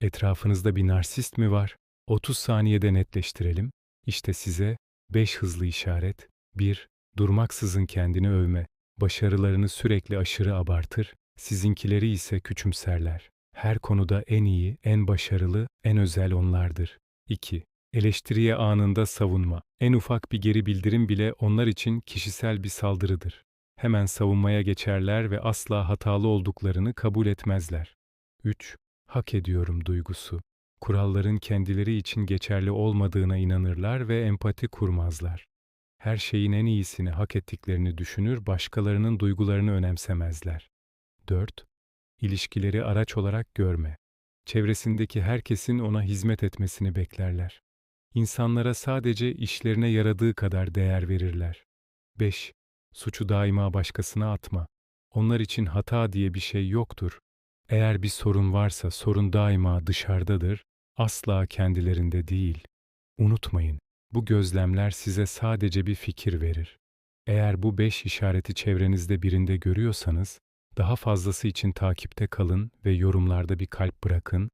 Etrafınızda bir narsist mi var? 30 saniyede netleştirelim. İşte size 5 hızlı işaret. 1. Durmaksızın kendini övme. Başarılarını sürekli aşırı abartır, sizinkileri ise küçümserler. Her konuda en iyi, en başarılı, en özel onlardır. 2. Eleştiriye anında savunma. En ufak bir geri bildirim bile onlar için kişisel bir saldırıdır. Hemen savunmaya geçerler ve asla hatalı olduklarını kabul etmezler. 3. Hak ediyorum duygusu. Kuralların kendileri için geçerli olmadığına inanırlar ve empati kurmazlar. Her şeyin en iyisini hak ettiklerini düşünür, başkalarının duygularını önemsemezler. 4. İlişkileri araç olarak görme. Çevresindeki herkesin ona hizmet etmesini beklerler. İnsanlara sadece işlerine yaradığı kadar değer verirler. 5. Suçu daima başkasına atma. Onlar için hata diye bir şey yoktur. Eğer bir sorun varsa sorun daima dışarıdadır, asla kendilerinde değil. Unutmayın, bu gözlemler size sadece bir fikir verir. Eğer bu beş işareti çevrenizde birinde görüyorsanız, daha fazlası için takipte kalın ve yorumlarda bir kalp bırakın